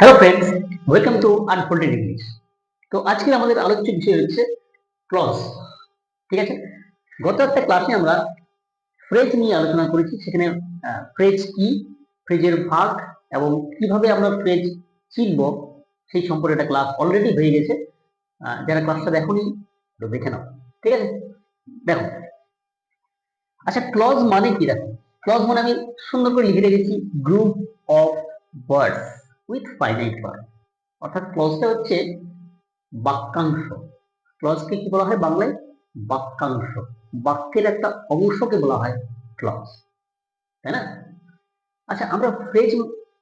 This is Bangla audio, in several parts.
Hello friends welcome to unfolded English তো আজকে আমাদের আলোচ্য বিষয় হচ্ছে ক্লজ ঠিক আছে? গত একটা ক্লাসে আমরা ফ্রেজ নিয়ে আলোচনা করেছি, সেখানে ফ্রেজ কি ফ্রেজের ভাগ এবং কীভাবে আমরা ফ্রেজ চিনব, সেই সম্পর্কে একটা ক্লাস অলরেডি হয়ে গেছে। যারা ক্লাসটা দেখোনি দেখে নাও, ঠিক আছে? দেখো আচ্ছা ক্লজ মানে কি দেখো? ক্লজ মানে আমি সুন্দর করে লিখে রেখেছি group of words with finite verb অর্থাৎ ক্লজটা হচ্ছে বাক্যাংশ। ক্লজকে কি বলা হয় বাংলায়? বাক্যাংশ। বাক্যের একটা অংশকে বলা হয় ক্লজ তাই না? আচ্ছা আমরা ফ্রেজ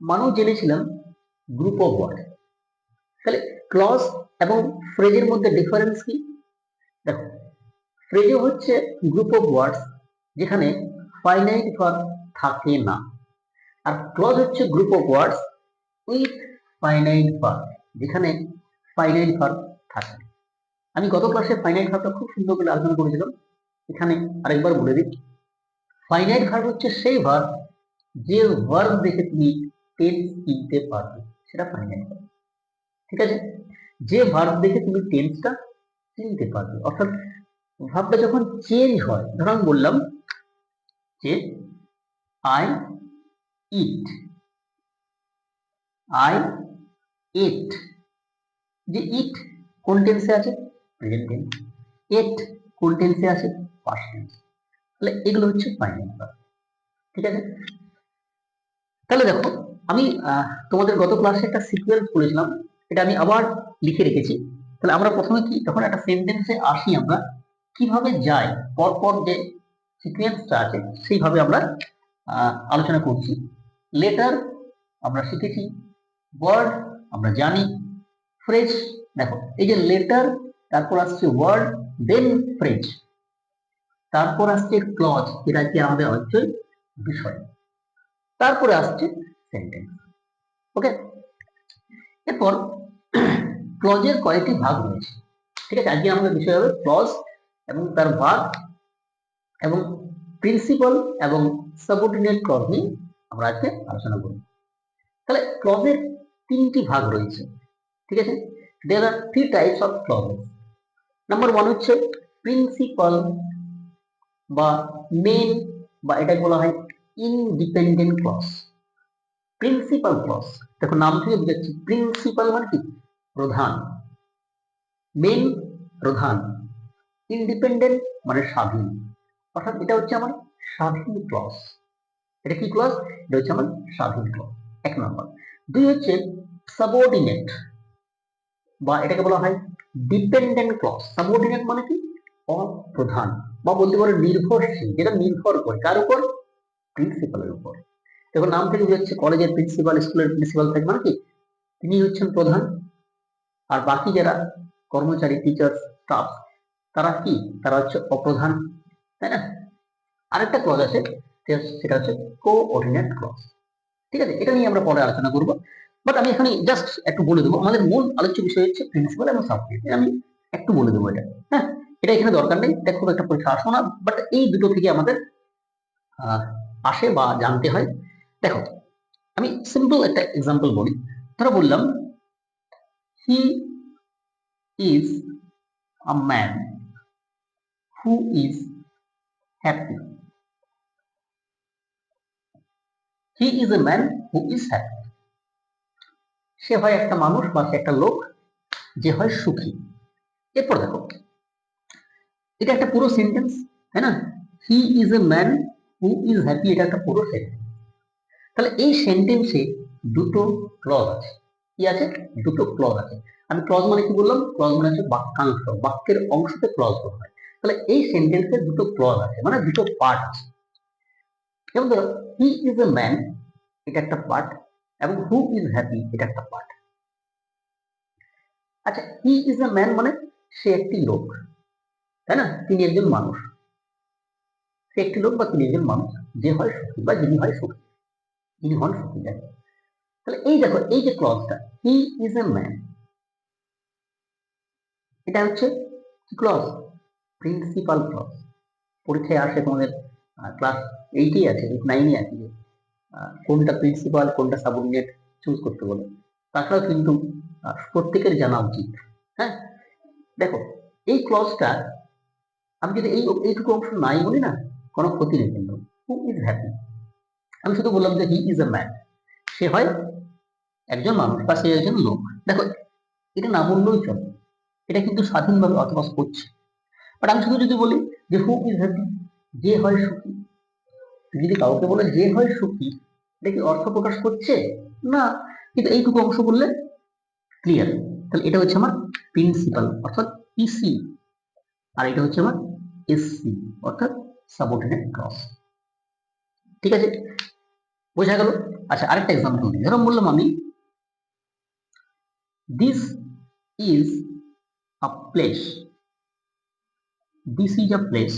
মানেও জেনেছিলাম গ্রুপ অফ ওয়ার্ড তাহলে ক্লজ এবং ফ্রেজের মধ্যে ডিফারেন্স কি? দেখো ফ্রেজে হচ্ছে গ্রুপ অফ ওয়ার্ডস যেখানে ফাইনাইট ভার্ব থাকে না। আর ক্লজ হচ্ছে group of words with finite verb যেখানে ফাইনাইট ভার্ব থাকে। আমি গত ক্লাসে ফাইনাইট ভার্বটা খুব সুন্দর করে আলোচনা করেছিলাম। এখানে আরেকবার বলে দিই। ফাইনাইট ভার্ব হচ্ছে সেই ভার্ব যে ভার্ব দেখে তুমি টেন্স কিনতে পারবে, সেটা ফাইনাইট ভার্ব ঠিক আছে? যে ভার্ব দেখে তুমি টেন্সটা চিনতে পারবে। অর্থাৎ ভাবটা যখন চেঞ্জ হয়, ধরো বললাম যে আই ইট আই এট যে ইট কোন টেন্সে আছে? প্রেজেন্ট টেন্স এট কোন টেন্সে আছে? পাস্ট টেন্স তাহলে এগুলো হচ্ছে ফাইনাল ঠিক আছে? তাহলে দেখো, আমি তোমাদের গত ক্লাসে একটা সিকুয়েন্স বলেছিলাম এটা আমি আবার লিখে রেখেছি। তাহলে আমরা প্রথমে কি যখন একটা সেন্টেন্সে আসি আমরা, কীভাবে যাই পরপর যে সিকুয়েন্সটা আছে, সেইভাবে আমরা আলোচনা করছি। লেটার আমরা শিখেছি। ওয়ার্ড আমরা জানি ফ্রেজ দেখো, এই যে লেটার তারপর আসছে ওয়ার্ড দেন ফ্রেজ তারপর আসছে ক্লজ এটা কি আমাদের অঞ্চল বিষয়, তারপরে আসছে সেন্টেন্স ওকে এরপর ক্লজের কয়েকটি ভাগ রয়েছে, ঠিক আছে? আজকে আমাদের বিষয় হবে ক্লজ এবং তার ভাগ এবং প্রিন্সিপাল এবং সাবঅর্ডিনেট ক্লজ নিয়ে আমরা আজকে আলোচনা করব। তাহলে ক্লজের তিনটি ভাগ রয়েছে, ঠিক আছে? There are three types of clauses number one হচ্ছে প্রিন্সিপাল বা মেন বা এটাকে বলা হয় ইনডিপেন্ডেন্ট ক্লজ প্রিন্সিপাল ক্লজ দেখো, নাম থেকে বুঝাচ্ছি। প্রিন্সিপাল মানে কি? প্রধান। মেন প্রধান। ইন্ডিপেন্ডেন্ট মানে স্বাধীন। অর্থাৎ এটা হচ্ছে আমার স্বাধীন ক্লজ এটা কি ক্লজ এটা হচ্ছে আমার স্বাধীন ক্লজ এক নম্বর। দুই হচ্ছে সাবঅর্ডিনেট বা এটাকে বলা হয় ডিপেন্ডেন্ট ক্লজ সাবঅর্ডিনেট মানে কি? অপ্রধান বা বলতে পারো নির্ভরশীল, যেটা নির্ভর করে। কার উপর? প্রিন্সিপালের উপর। দেখো নাম থেকে বুঝাচ্ছে কলেজের প্রিন্সিপাল স্কুলের প্রিন্সিপাল থাকে মানে কি? তিনি হচ্ছেন প্রধান। আর বাকি যারা কর্মচারী টিচার স্টাফ তারা কি? তারা হচ্ছে অপ্রধান। তাই না? আরেকটা ক্লজ আছে, সেটা হচ্ছে কোঅর্ডিনেট ক্লজ ঠিক আছে? এটা নিয়ে আমরা পরে আলোচনা করব। বাট আমি এখানে জাস্ট একটু বলে দেবো। আমাদের মূল আলোচ্য বিষয় হচ্ছে প্রিন্সিপাল এবং সাবজেক্ট আমি একটু বলে দেবো এটা। হ্যাঁ? এটা এখানে দরকার নেই। এটা খুব একটা পরীক্ষা আসো না। বাট এই দুটো থেকে আমাদের আসে বা জানতে হয়। দেখো, আমি সিম্পল একটা এক্সাম্পল বলি। ধরো বললাম he is a man who is happy he is a man who is happy সে হয় একটা মানুষ বা সে একটা লোক যে হয় সুখী। এরপর দেখো, এটা একটা পুরো সেন্টেন্স তাই না? He is a man who is happy এটা একটা পুরো সেন্টেন্স তাহলে এই সেন্টেন্সে দুটো ক্লজ আছে। কি আছে? দুটো ক্লজ আছে। আমি ক্লজ মানে কি বললাম? ক্লজ মানে হচ্ছে বাক্যাংশ, বাক্যের অংশতে ক্লজ বলা হয়। তাহলে এই সেন্টেন্সে দুটো ক্লজ আছে মানে দুটো পার্ট আছে। যেমন ধরো হি ইজ এ ম্যান এটা একটা পার্ট এবং হু ইজ হ্যাপি এটা একটা পার্ট আচ্ছা হি ইজ এ ম্যান মানে সে একটি লোক, তাই না? তিনি একজন মানুষ। সে একটি লোক বা তিনি একজন মানুষ, যে হয় সুখী বা যিনি হয় সুখী যিনি হন সুখী তাহলে এই দেখো, এই যে ক্লজটা হি ইজ এ ম্যান এটা হচ্ছে ক্লজ প্রিন্সিপাল ক্লজ পরীক্ষায় আসে তোমাদের ক্লাস এইটেই আছে নাইনে আছে যে কোনটা প্রিন্সিপাল কোনটা সাবঅর্ডিনেট চুজ করতে বলে। তাছাড়াও কিন্তু প্রত্যেকের জানা উচিত হ্যাঁ? দেখো, এই ক্লজটা আমি যদি এই, এইটুকু অংশ নাই বলি না, কোনো ক্ষতি নেই কিন্তু। হু ইজ হ্যাপি আমি শুধু বললাম যে হি ইজ এ ম্যান সে হয় একজন মানুষ বা সে একজন লোক। দেখো, এটা না বললেই চলে। এটা কিন্তু স্বাধীনভাবে অথবাস করছে বাট আমি শুধু যদি বলি যে হু ইজ হ্যাপি যে হয় সুখী। যদি কাউকে বলে যে হয় সুখী, এটা কি অর্থ প্রকাশ করছে? না। কিন্তু এইটুকু অংশ বললে ক্লিয়ার তাহলে এটা হচ্ছে আমার প্রিন্সিপাল অর্থাৎ পিসি আর এটা হচ্ছে আমার এসসি অর্থাৎ সাবঅর্ডিনেট ক্লস ঠিক আছে? বোঝা গেল? আচ্ছা আরেকটা এক্সাম্পল দিই ধরো বললাম আমি this is a place this is a place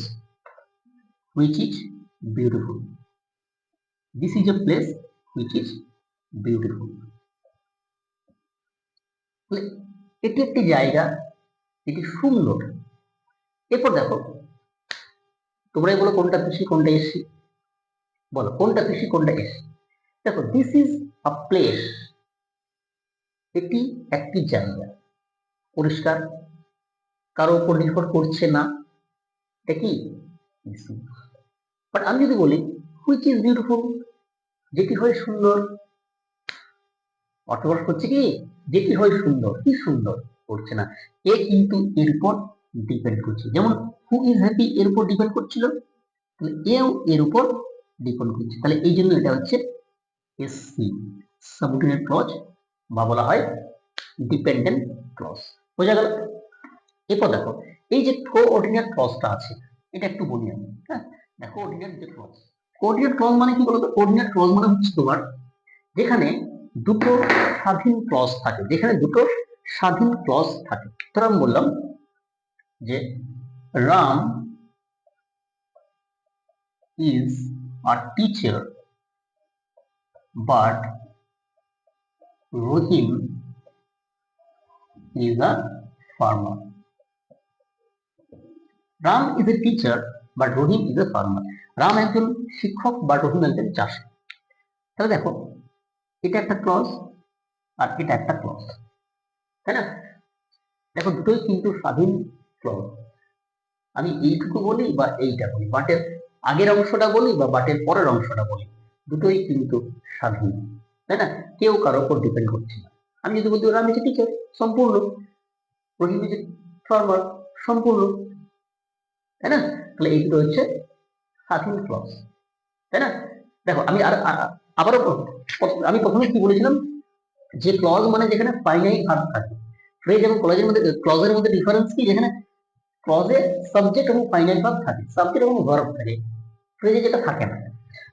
which is beautiful. This is a place which is beautiful. এটি একটি জায়গা, এটি সুন্দর। এরপর দেখো, তোমরাই বলো কোনটা কৃষি কোনটা এসি বলো, কোনটা কৃষি কোনটা এসি দেখো দিস ইজ আ প্লেস এটি একটি জায়গা। পরিষ্কার, কারও উপর নির্ভর করছে না। এটা কি? বাট আমি যদি বলি হুইচ ইজ বিউটিফুল যেটি হয় সুন্দর? অর্থবর্ষ করছে কি? যেটি হয় সুন্দর? কি সুন্দর? করছে না। এ কিন্তু এর উপর ডিপেন্ড করছে। যেমন হু ইজ হ্যাপি এর উপর ডিপেন্ড করছিল? তাহলে এও এর উপর ডিপেন্ড করছে। তাহলে এই জন্য এটা হচ্ছে এসসি সাবঅর্ডিনেট ক্লজ বা বলা হয় ডিপেন্ডেন্ট ক্লজ বোঝা গেল? এরপর দেখো, এই যে কোঅর্ডিনেট ক্লজটা আছে এটা একটু বলি আমি হ্যাঁ? দেখো কোঅর্ডিনেট যে ক্লজ কোঅর্ডিনেট ক্লজ মানে কি বলতো? কোঅর্ডিনেট ক্লজ মানে হচ্ছে তোমার যেখানে দুটো স্বাধীন ক্রস থাকে। যেখানে দুটো স্বাধীন ক্রস থাকে। ধর আমি বললাম যে Ram is a teacher but Rahim is a farmer Ram is a teacher but Rahim is a farmer Ram একজন শিক্ষক বা রহিম একজন চাষি। তাহলে দেখো, এটা একটা ক্লজ আর এটা একটা ক্লজ তাই না? দেখো, দুটোই কিন্তু স্বাধীন ক্লজ আমি এইটুকু বলি বা এইটা বলি বাটের আগের অংশটা বলি বা বাটের পরের অংশটা বলি, দুটোই কিন্তু স্বাধীন, তাই না? কেউ কারও উপর ডিপেন্ড করছে না। আমি যদি বলতে রাম ইজ টিচার সম্পূর্ণ। রহিম ইজ ফার্মার সম্পূর্ণ। তাই না? তাহলে এই দুটো হচ্ছে স্বাধীন ক্লজ তাই না? দেখো, আমি আর আবারও আমি প্রথমে কি বলেছিলাম? যে ক্লজ মানে যেখানে ফাইনাইট ভার্ব থাকে। ফ্রেজ এবং ক্লজের মধ্যে ক্লজের মধ্যে ডিফারেন্স কি? যেখানে ক্লজে সাবজেক্ট এবং ফাইনাইট ভার্ব থাকে। সাবজেক্ট এবং ভার্ব থাকে। ফ্রেজে যেটা থাকে না।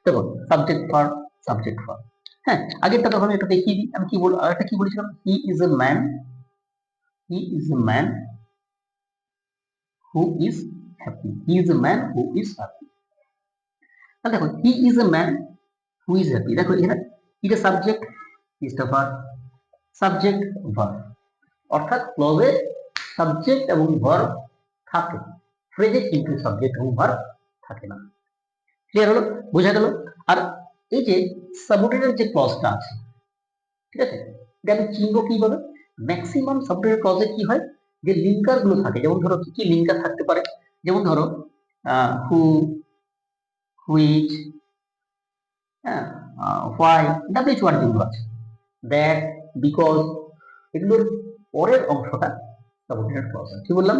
দেখো সাবজেক্ট ভার্ব সাবজেক্ট ভার্ব হ্যাঁ আগেরটা তখন এটা দেখিয়ে দিই আমি কি বল আরেকটা কি বলেছিলাম? He is a man he is a man who is happy he is a man who is happy তাহলে দেখো he is a man who is happy দেখো, এখানে এটা সাবজেক্ট ইজটা ভার্ব সাবজেক্ট ভার্ব অর্থাৎ ক্লজে সাবজেক্ট এবং ভার্ব থাকে। ফ্রেজে কিন্তু সাবজেক্ট এবং ভার্ব থাকে না। ক্লিয়ার হলো? বোঝা গেল? আর এই যে সাবঅর্ডিনেট যে ক্লজটা আছে, ঠিক আছে? এটা আমি চিনবো কীভাবে ম্যাক্সিমাম সাবঅর্ডিনেট ক্লজে কি হয়? যে লিঙ্কারগুলো থাকে, যেমন ধরো, কি কি লিঙ্কার পারে যেমন ধরো হু হুইচ হ্যাঁ হোয়াই ডাব্লিউচ ওয়ার্ড যেগুলো আছে। দ্যাট বিকজ এগুলোর পরের অংশটা সাবঅর্ডিনেট ক্লজ কি বললাম?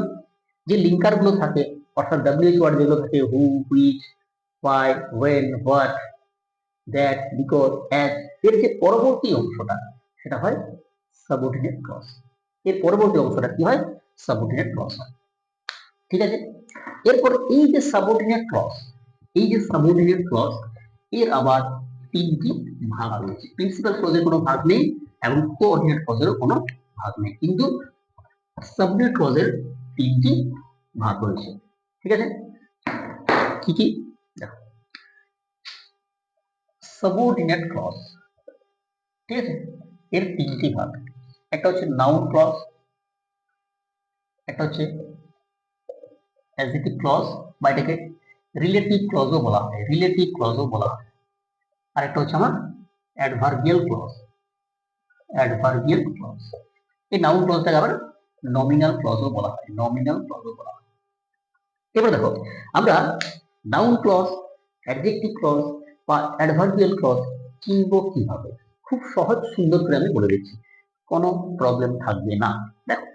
যে লিঙ্কারগুলো থাকে, অর্থাৎ ডাব্লিউএইচ ওয়ার্ড যেগুলো থাকে who which why when what that because as এর যে পরবর্তী অংশটা, সেটা হয় সাবঅর্ডিনেট ক্লজ এর পরবর্তী অংশটা কি হয়? সাবঅর্ডিনেট ক্লজ হয়। ঠিক আছে? এরপর এই যে সাবঅর্ডিনেট ক্লজ এই যে সাবঅর্ডিনেট ক্লজ এর আবার তিনটি ভাগ রয়েছে। প্রিন্সিপাল ক্লজের কোনো ভাগ নেই এবং কোঅর্ডিনেট ক্লজেরও কোনো ভাগ নেই। কিন্তু সাবঅর্ডিনেট ক্লজের তিনটি ভাগ রয়েছে। ঠিক আছে? কি কি? দেখো। সাবঅর্ডিনেট ক্লজ ঠিক আছে? এর তিনটি ভাগ। একটা হচ্ছে নাউন ক্লজ একটা হচ্ছে অ্যাডজেক্টিভ ক্লজ বা এটাকে রিলেটিভ ক্লজও বলা হয় রিলেটিভ ক্লজও বলা হয়। আর একটা হচ্ছে আমার অ্যাডভার্বিয়াল ক্লজ অ্যাডভার্বিয়াল ক্লজ এই নাউন ক্লজটাকে আবার নমিনাল ক্লজও বলা হয় নমিনাল ক্লজও বলা হয়। এবার দেখো, আমরা নাউন ক্লজ অ্যাডজেক্টিভ ক্লজ বা অ্যাডভার্বিয়াল ক্লজ চিনব কীভাবে? খুব সহজ, সুন্দর করে আমি বলে দিচ্ছি, কোনো প্রবলেম থাকবে না। দেখো,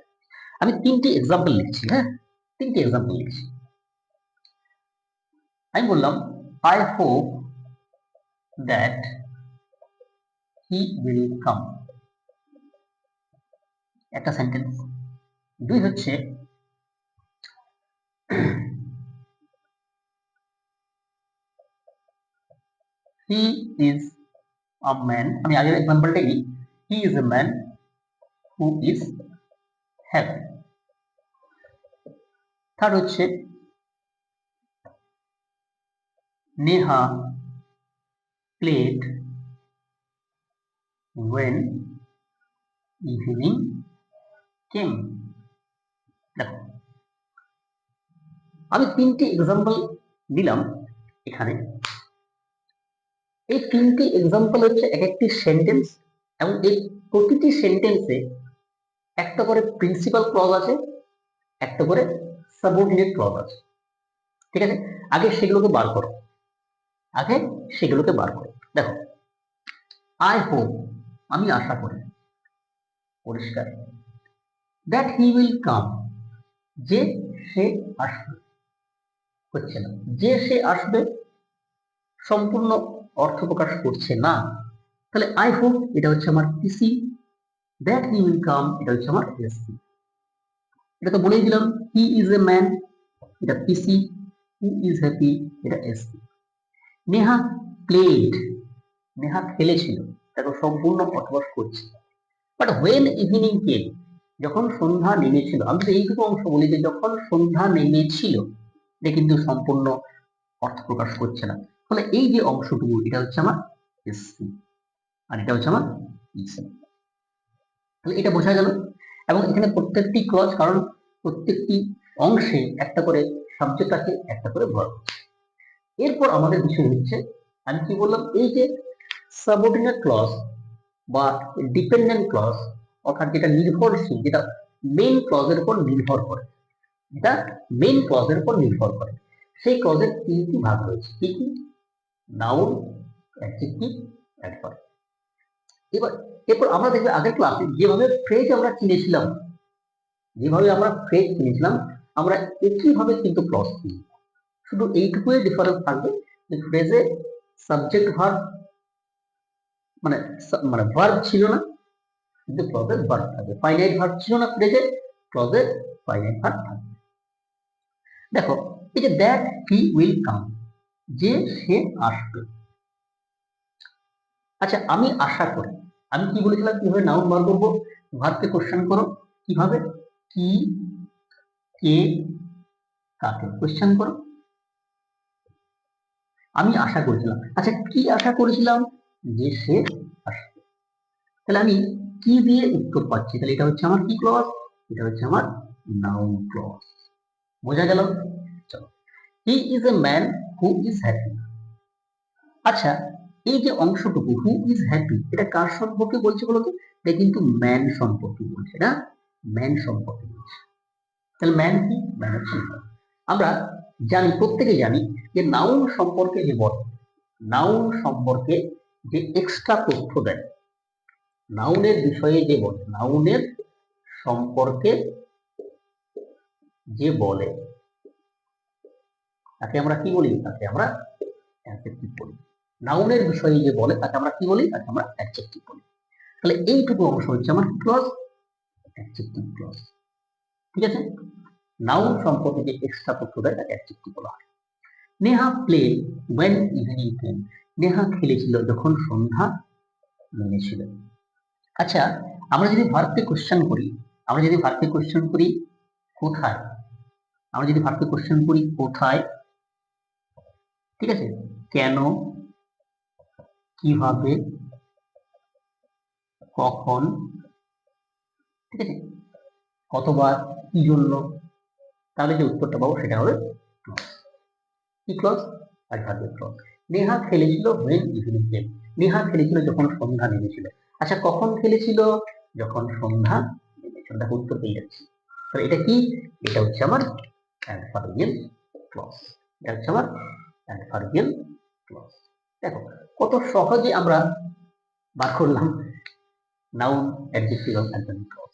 আমি তিনটি এক্সাম্পল লিখছি হ্যাঁ? তিনটি এক্সাম্পল লিখছি। আমি বললাম I hope that he will come একটা সেন্টেন্স দুই হচ্ছে হি ইজ আ ম্যান আমি আগের এক্সাম্পলটা নিই he is a man who is happy third হচ্ছে Neha played when evening came. দেখো, আমি তিনটি এক্সাম্পল দিলাম এখানে। এই তিনটি এক্সাম্পল হচ্ছে এক একটি সেন্টেন্স এবং এই প্রতিটি সেন্টেন্সে একটা করে প্রিন্সিপাল ক্লজ আছে, একটা করে সাবঅর্ডিনেট ক্লজ আছে। ঠিক আছে? আগে সেগুলোকে বার করো। আগে সেগুলোকে বার করো। দেখো আই হোপ আমি আশা করি। পরিষ্কার। দ্যাট হি উইল কাম যে সে আসবে। হচ্ছে না। যে সে আসবে, সম্পূর্ণ অর্থ প্রকাশ করছে না। তাহলে আই হোপ এটা হচ্ছে আমার পিসি দ্যাট হি উইল কাম এটা হচ্ছে আমার এসসি এটা তো বলেই দিলাম হি ইজ এ ম্যান এটা পিসি হু ইজ হ্যাপি এটা এসসি নেহা প্লেড নেহা খেলেছিল দেখো সম্পূর্ণ বসবাস করছে। বাট হোয়েন ইভিনিং কেম যখন সন্ধ্যা নেমেছিল, আমি তো এইটুকু অংশ বলি যে যখন সন্ধ্যা নেমেছিল, এটা কিন্তু সম্পূর্ণ অর্থ প্রকাশ করছে না। ফলে এই যে অংশটুকু, এটা হচ্ছে আমার এসসি আর এটা হচ্ছে আমার ইসি তাহলে এটা বোঝা গেল এবং এখানে প্রত্যেকটি ক্লজ কারণ প্রত্যেকটি অংশে একটা করে সাবজেক্ট আছে, একটা করে ভার্ব এরপর আমাদের বিষয় হচ্ছে, আমি কি বললাম, এই যে সাবঅর্ডিনেট ক্লজ বা ডিপেন্ডেন্ট ক্লজ অর্থাৎ যেটা নির্ভরশীল, যেটা মেইন ক্লজের উপর নির্ভর করে, যেটা মেইন ক্লজের উপর নির্ভর করে, সেই ক্লজের তিনটি ভাগ রয়েছে? কি কি? নাউন অ্যাডজেক্টিভ অ্যাডভার্ব এবার এরপর আমরা দেখবে আগের ক্লাসে যেভাবে ফ্রেজ আমরা কিনেছিলাম, যেভাবে আমরা ফ্রেজ কিনেছিলাম, আমরা একইভাবে কিন্তু ক্লজ চিনি শুধু এইটুকুই ডিফারেন্স থাকবে যে ফ্রেজে সাবজেক্ট ভার্ব মানে মানে ভার্ব ছিল না, কিন্তু ক্লজের ভার্ব থাকবে। ফাইনাইট ভার্ব ছিল না ফ্রেজে ক্লজের ফাইনাইট ভার্ব থাকবে। দেখো, এই যে দ্যাট হি উইল কাম যে সে আসবে। আচ্ছা আমি আশা করি আমি কি বলেছিলাম? কীভাবে নাউন বার করব? ভার্বকে কোশ্চেন করো। কীভাবে? কি, কে, কাকে কোশ্চেন করো। আমি আশা করেছিলাম। আচ্ছা কি আশা করেছিলাম? যে সে আসবে। তাহলে আমি কি দিয়ে উত্তর পাচ্ছি? তাহলে এটা হচ্ছে আমার কি ক্লজ এটা হচ্ছে আমার নাউন ক্লজ বোঝা গেল? চলো। He is a man who is happy আচ্ছা এই যে অংশটুকু হু ইজ হ্যাপি এটা কার সম্পর্কে বলছে বলতো এটা কিন্তু ম্যান সম্পর্কে বলছে, না? ম্যান সম্পর্কে বলছে। তাহলে ম্যান কি? ম্যান আমরা জানি, প্রত্যেকে জানি যে নাউন সম্পর্কে যে বলে নাউন সম্পর্কে যে এক্সট্রা তথ্য দেয় নাউনের বিষয়ে যে বলে নাউনের সম্পর্কে যে বলে, তাকে আমরা কি বলি? তাকে আমরা অ্যাডজেক্টিভ বলি। নাউনের বিষয়ে যে বলে, তাকে আমরা কি বলি? তাকে আমরা অ্যাডজেক্টিভ বলি। তাহলে এইটুকু অংশ হচ্ছে আমার ক্লজ অ্যাডজেক্টিভ ক্লজ ঠিক আছে? নাউন সম্পর্কে যে এক্সট্রা তথ্য দেয়, তাকে অ্যাডজেক্টিভ বলা হয়। Neha play when evening came Neha খেলেছিল যখন সন্ধ্যা নেমেছিল। আচ্ছা আমরা যদি ভারতকে কোশ্চেন করি, আমরা যদি ভারতকে কোশ্চেন করি, কোথায়? আমরা যদি ভারতকে কোশ্চেন করি, কোথায়? ঠিক আছে? কেন? কীভাবে, কখন, ঠিক আছে? কতবার, কি জন্য? তাহলে যে উত্তরটা পাবো সেটা হবে কি ক্লজ অ্যাডভার্বিক ক্লজ নেহা খেলেছিল হুইন ইভিনিং গেম নেহা খেলেছিল যখন সন্ধ্যা নেমেছিল। আচ্ছা কখন খেলেছিল? যখন সন্ধ্যা নেমেছিল। দেখো উত্তর পেয়ে যাচ্ছি। তাহলে এটা কি? এটা হচ্ছে আমার অ্যাডভার্বিয়াল ক্লস এটা হচ্ছে আমার অ্যাডভার্বিয়াল ক্লস দেখো কত সহজে আমরা বার করলাম। নাউন অ্যাডজেক্টিভ এবং অ্যান্টোনিম